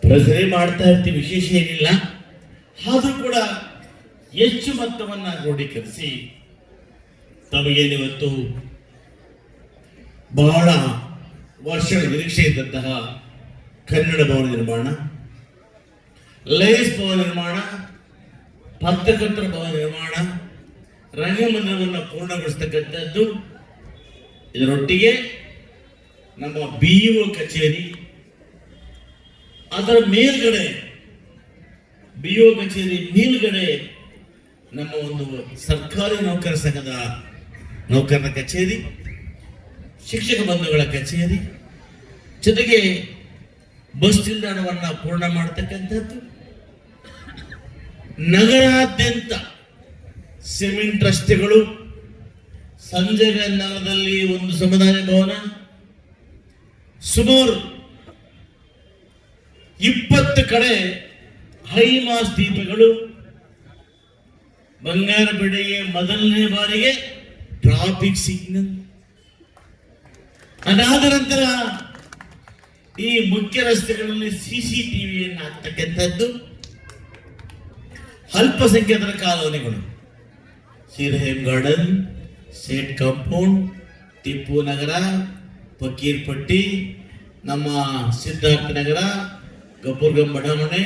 ಪ್ರಸರೆ ಮಾಡ್ತಾ ಇರ್ತೀವಿ ವಿಶೇಷ ಏನಿಲ್ಲ. ಆದರೂ ಕೂಡ ಹೆಚ್ಚು ಮೊತ್ತವನ್ನು ಕ್ರೋಢೀಕರಿಸಿ ತಮಗೇನಿವತ್ತು ಬಹಳ ವರ್ಷಗಳ ನಿರೀಕ್ಷೆ ಇದ್ದಂತಹ ಕನ್ನಡ ಭವನ ನಿರ್ಮಾಣ ಲೇಸ್ ಭವನ ನಿರ್ಮಾಣ ಪತ್ರಕರ್ತರ ಭವನ ನಿರ್ಮಾಣ ರಂಗಮಂದಿರವನ್ನು ಪೂರ್ಣಗೊಳಿಸ್ತಕ್ಕಂಥದ್ದು. ಇದರೊಟ್ಟಿಗೆ ನಮ್ಮ ಬಿ ಕಚೇರಿ ಅದರ ಮೇಲ್ಗಡೆ ಬಿ ಒ ಕಚೇರಿ ಮೇಲ್ಗಡೆ ನಮ್ಮ ಒಂದು ಸರ್ಕಾರಿ ನೌಕರ ಸಂಘದ ನೌಕರರ ಕಚೇರಿ, ಶಿಕ್ಷಕ ಬಂಧುಗಳ ಕಚೇರಿ, ಜೊತೆಗೆ ಬಸ್ ನಿಲ್ದಾಣವನ್ನು ಪೂರ್ಣ ಮಾಡತಕ್ಕಂಥದ್ದು. ನಗರಾದ್ಯಂತ ಸಿಮೆಂಟ್ ರಸ್ತೆಗಳು, ಸಂಜೆ ನಗರದಲ್ಲಿ ಒಂದು ಸಮುದಾಯ ಭವನ, ಸುಮಾರು ಇಪ್ಪತ್ತು ಕಡೆ ಹೈಮಾಸ್ ದೀಪಗಳು. ಬಂಗಾರಪೇಟೆಗೆ ಮೊದಲನೇ ಬಾರಿಗೆ ಟ್ರಾಫಿಕ್ ಸಿಗ್ನಲ್. ಅದಾದ ನಂತರ ಈ ಮುಖ್ಯ ರಸ್ತೆಗಳಲ್ಲಿ ಸಿಸಿ ಟಿವಿಯನ್ನು ಹಾಕ್ತಕ್ಕಂಥದ್ದು ಅಲ್ಪಸಂಖ್ಯಾತರ ಕಾಲೋನಿಗಳು. ಸಿರ್ಹೇಮ್ ಗಾರ್ಡನ್, ಸೇಟ್ ಕಾಂಪೌಂಡ್, ಟಿಪ್ಪು ನಗರ, ಫಕೀರ್ಪಟ್ಟಿ, ನಮ್ಮ ಸಿದ್ಧಾರ್ಥ ನಗರ ಗಬ್ಬುರ್ಗಂ ಬಡಾವಣೆ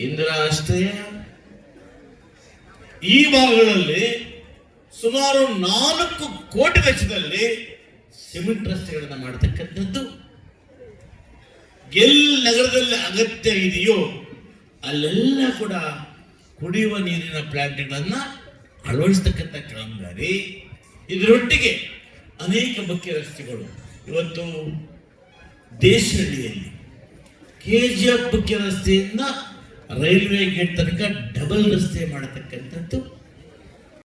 ಇಂದಿರಾ ಆಶ್ರಯ ಈ ಭಾಗಗಳಲ್ಲಿ ಸುಮಾರು ನಾಲ್ಕು ಕೋಟಿ ವೆಚ್ಚದಲ್ಲಿ ಸಿಮೆಂಟ್ ರಸ್ತೆಗಳನ್ನು ಮಾಡತಕ್ಕಂಥದ್ದು. ಎಲ್ಲಿ ನಗರದಲ್ಲಿ ಅಗತ್ಯ ಇದೆಯೋ ಅಲ್ಲೆಲ್ಲ ಕೂಡ ಕುಡಿಯುವ ನೀರಿನ ಪ್ಲಾಂಟ್ಗಳನ್ನು ಅಳವಡಿಸ್ತಕ್ಕಂಥ ಕಾಮಗಾರಿ. ಇದರೊಟ್ಟಿಗೆ ಅನೇಕ ಮುಖ್ಯ ರಸ್ತೆಗಳು. ಇವತ್ತು ದೇಶಹಳ್ಳಿಯಲ್ಲಿ ಕೆ ಜಿ ಎಫ್ ಮುಖ್ಯ ರಸ್ತೆಯಿಂದ ರೈಲ್ವೆ ಗೇಟ್ ತನಕ ಡಬಲ್ ರಸ್ತೆ ಮಾಡತಕ್ಕಂಥದ್ದು